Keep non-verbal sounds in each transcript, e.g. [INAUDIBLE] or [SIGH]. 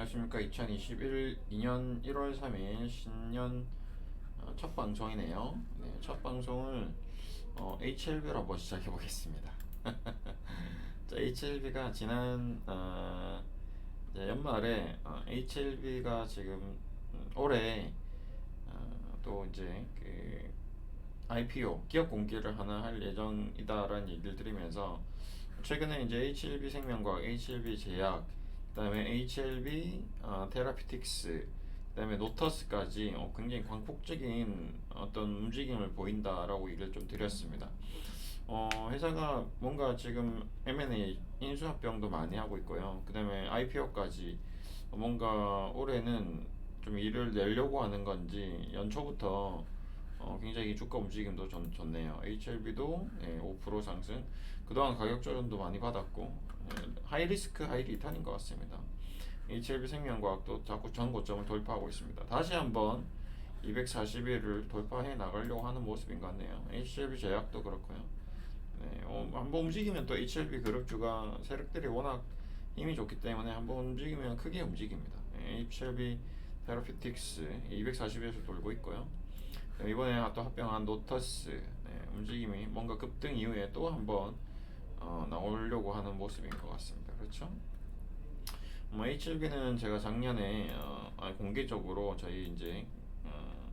안녕하십니까. 2021 2년 1월 3일 신년 어, 첫 방송이네요. 네, 첫 방송을 어, HLB로 한번 시작해 보겠습니다. [LAUGHS] 자, HLB가 지난 어, 연말에 어, HLB가 지금 음, 올해 어, 또 이제 그 IPO 기업 공개를 하나 할 예정이다라는 얘기를 드리면서 최근에 이제 HLB 생명과학, HLB 제약, 그다음에 HLB 어, 테라피틱스, 그다음에 노터스까지 어, 굉장히 광폭적인 어떤 움직임을 보인다라고 얘기를 좀 드렸습니다. 어, 회사가 뭔가 지금 M&A 인수합병도 많이 하고 있고요. 그다음에 IPO까지 뭔가 올해는 좀 일을 내려고 하는 건지 연초부터 어, 굉장히 주가 움직임도 좀 좋네요. HLB도 예, 5% 상승. 그동안 가격 조정도 많이 받았고 예, 하이 리스크 하이 리턴인 것 같습니다. HLB 생명과학도 자꾸 전 고점을 돌파하고 있습니다. 다시 한번 241을 돌파해 나가려고 하는 모습인 것 같네요. HLB 제약도 그렇고요. 네, 어, 한번 움직이면 또 HLB 그룹주가 세력들이 워낙 힘이 좋기 때문에 한번 움직이면 크게 움직입니다. 예, HLB 테라피틱스 241에서 돌고 있고요. 이번에 또 합병한 노터스 네, 움직임이 뭔가 급등 이후에 또 한번 어, 나오려고 하는 모습인 것 같습니다. 그렇죠? 뭐 HLB는 제가 작년에 어, 아니, 공개적으로 저희 이제 어,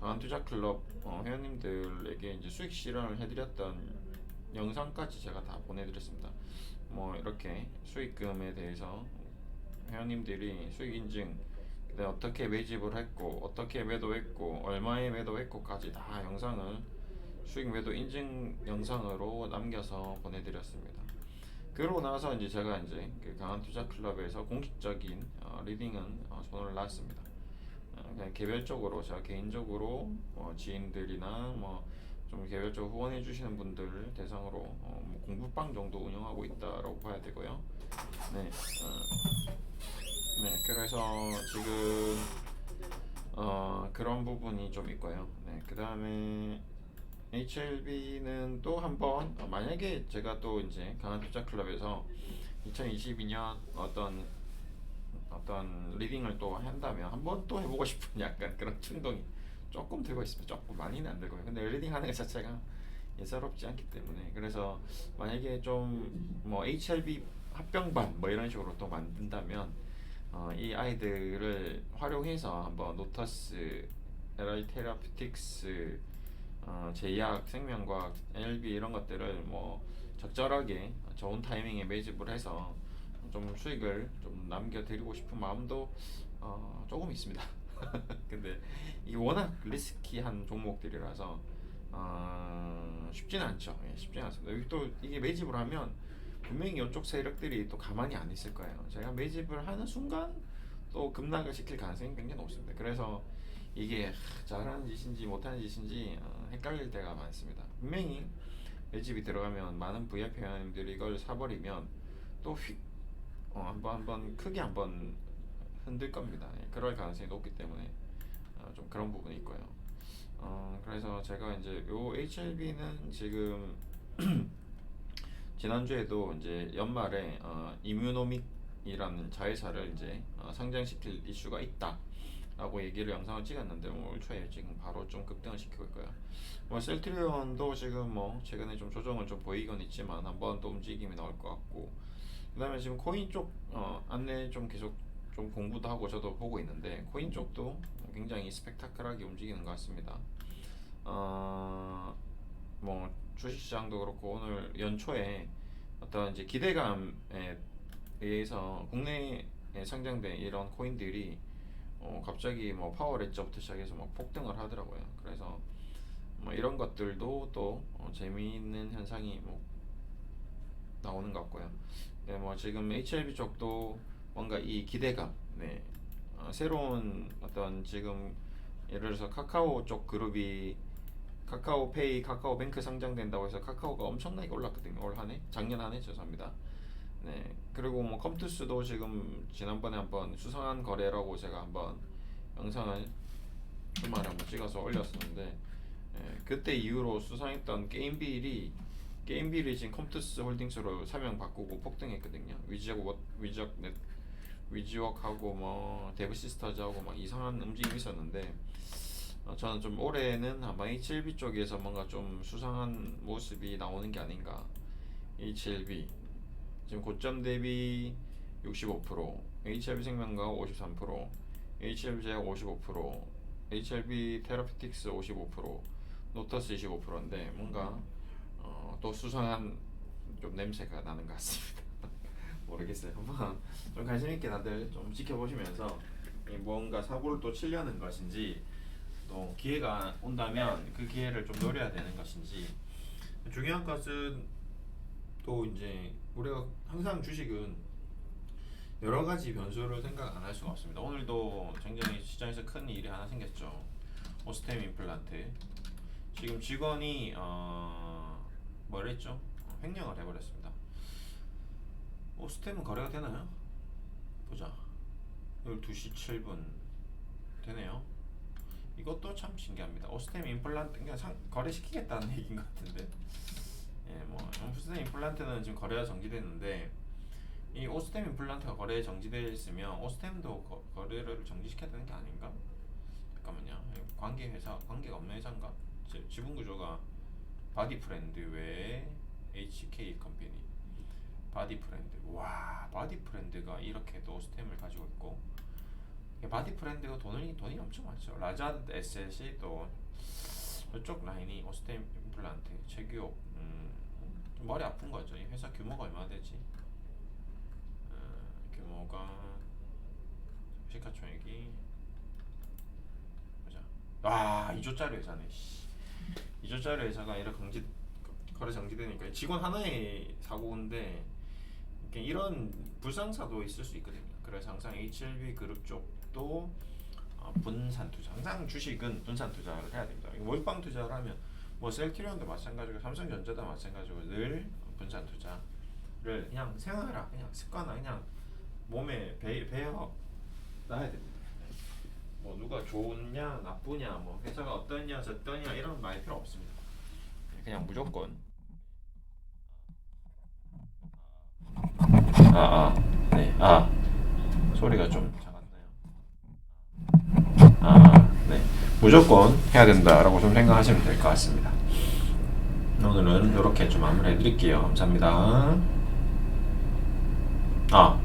강한 투자 클럽 어, 회원님들에게 이제 수익 실현을 해드렸던 영상까지 제가 다 보내드렸습니다. 뭐 이렇게 수익금에 대해서 회원님들이 수익 인증 네, 어떻게 매집을 했고 어떻게 매도했고 얼마에 매도했고까지 다 영상을 수익 매도 인증 영상으로 남겨서 보내드렸습니다. 그러고 나서 이제 제가 이제 그 강한 투자 클럽에서 공식적인 어, 리딩은 어, 손을 놨습니다. 어, 그냥 개별적으로 제가 개인적으로 어, 지인들이나 뭐 좀 개별적으로 후원해 주시는 분들 대상으로 어, 뭐 공부방 정도 운영하고 있다라고 봐야 되고요. 네. 어, 네, 그래서 지금 어, 그런 부분이 좀 있고요. 네, 그 다음에 HLB는 또 한번 어, 만약에 제가 또 이제 강한 투자 클럽에서 2022년 어떤 어떤 리딩을 또 한다면 한번 또 해보고 싶은 약간 그런 충동이 조금 들고 있습니다. 조금 많이는 안 들고요. 근데 리딩 하는 것 자체가 예사롭지 않기 때문에 그래서 만약에 좀 뭐 HLB 합병반 뭐 이런 식으로 또 만든다면 어, 이 아이들을 활용해서 한번 노터스, LI 테라피틱스, 어, 제약, 생명과학, LB 이런 것들을 뭐 적절하게 좋은 타이밍에 매집을 해서 좀 수익을 좀 남겨드리고 싶은 마음도 어, 조금 있습니다. [LAUGHS] 근데 이게 워낙 리스키한 종목들이라서 어, 쉽지는 않죠. 예, 쉽지는 않습니다. 또 이게 매집을 하면 분명히 이쪽 세력들이 또 가만히 안 있을 거예요. 제가 매집을 하는 순간 또 급락을 시킬 가능성이 굉장히 높습니다. 그래서 이게 잘하는 짓인지 못하는 짓인지 어, 헷갈릴 때가 많습니다. 분명히 매집이 들어가면 많은 VIP 회원님들이 이걸 사버리면 또 휙, 어, 한번 한번 크게 한번 흔들 겁니다. 예, 그럴 가능성이 높기 때문에 어, 좀 그런 부분이 있고요. 어, 그래서 제가 이제 요 HLB는 지금 [CLEARS THROAT] 지난주에도 이제 연말에 어, 이뮤노믹이라는 자회사를 이제 어, 상장시킬 이슈가 있다 라고 얘기를 영상을 찍었는데 뭐올 초에 지금 바로 좀 급등을 시키고 있고요. 뭐 셀트리온도 지금 뭐 최근에 좀 조정을 좀 보이곤 있지만 한번 또 움직임이 나올 것 같고 그다음에 지금 코인 쪽 어, 안내 좀 계속 좀 공부도 하고 저도 보고 있는데 코인 쪽도 굉장히 스펙타클하게 움직이는 것 같습니다. 어, 뭐 주식시장도 그렇고 오늘 연초에 어떤 이제 기대감에 의해서 국내에 상장된 이런 코인들이 어 갑자기 뭐 파워 렛저부터 시작해서 막 폭등을 하더라고요. 그래서 뭐 이런 것들도 또 어 재미있는 현상이 뭐 나오는 것 같고요. 네, 뭐 지금 HLB 쪽도 뭔가 이 기대감, 네, 어, 새로운 어떤 지금 예를 들어서 카카오 쪽 그룹이 카카오페이, 카카오뱅크 상장된다고 해서 카카오가 엄청나게 올랐거든요. 올 한해, 작년 한해 죄송합니다. 네, 그리고 뭐 컴투스도 지금 지난번에 한번 수상한 거래라고 제가 한번 영상을 주말에 한번 찍어서 올렸었는데 예, 그때 이후로 수상했던 게임빌이 게임빌이 지금 컴투스 홀딩스로 사명 바꾸고 폭등했거든요. 워- 위적 넷 위지워크하고 뭐 데브 시스터즈하고 막 이상한 움직임이 있었는데 어, 저는 좀 올해는 아마 H7B 쪽에서 뭔가 좀 수상한 모습이 나오는 게 아닌가. H7B 지금 고점 대비 65%, HLB 생명과학 53%, HLB 제약 55%, HLB 테라피틱스 55%, 노터스 25%인데 뭔가 어, 또 수상한 좀 냄새가 나는 것 같습니다. [LAUGHS] 모르겠어요. 한번 좀 관심 있게 다들 좀 지켜보시면서 이 뭔가 사고를 또 치려는 것인지 또 기회가 온다면 그 기회를 좀 노려야 되는 것인지 중요한 것은 또 이제 우리가 항상 주식은 여러 가지 변수를 생각 안 할 수가 없습니다. 오늘도 굉장히 시장에서 큰 일이 하나 생겼죠. 오스템 임플란트. 지금 직원이 어 뭐랬죠? 어, 횡령을 해버렸습니다. 오스템은 거래가 되나요? 보자. 12시 7분 되네요. 이것도 참 신기합니다. 오스템 임플란트 그냥 상, 거래시키겠다는 [LAUGHS] 얘기인 것 같은데. 오스템 임플란트는 지금 거래가 정지됐는데 이 오스템 임플란트가 거래 정지되어 있으면 오스템도 거, 거래를 정지시켜야 되는 게 아닌가? 잠깐만요. 관계 회사 관계가 없는 회사인가? 지, 지분 구조가 바디 프렌드 외에 HK 컴퍼니 바디 프렌드 와 바디 프렌드가 이렇게 또 오스템을 가지고 있고 바디 프렌드가 돈이 돈이 엄청 많죠. 라자드 에셋이 또 이쪽 라인이 오스템 임플란트 최규업 음, 좀 머리 아픈 거죠. 이 회사 규모가 얼마나 되지? 어, 규모가 시가총액이 보자. 아 2조짜리 회사네. 씨. 2조짜리 회사가 이렇게 정지 거래 정지되니까 직원 하나의 사고인데 이런 불상사도 있을 수 있거든요. 그래서 항상 H1B 그룹 쪽도 어, 분산 투자. 항상 주식은 분산 투자를 해야 됩니다. 몰빵 투자를 하면 뭐 셀트리온도 마찬가지고 삼성전자도 마찬가지고 늘 분산 투자를 그냥 생활화, 그냥 습관화, 그냥 몸에 배 배어 놔야 됩니다. 뭐 누가 좋냐 나쁘냐 뭐 회사가 어떠냐 저떠냐 이런 말 필요 없습니다. 그냥 무조건 아, 아, 네, 아, 소리가 좀 작았나요? 아, 네, 무조건 해야 된다라고 좀 생각하시면 될 것 같습니다. 오늘은 이렇게 좀 마무리해 드릴게요. 감사합니다. 아,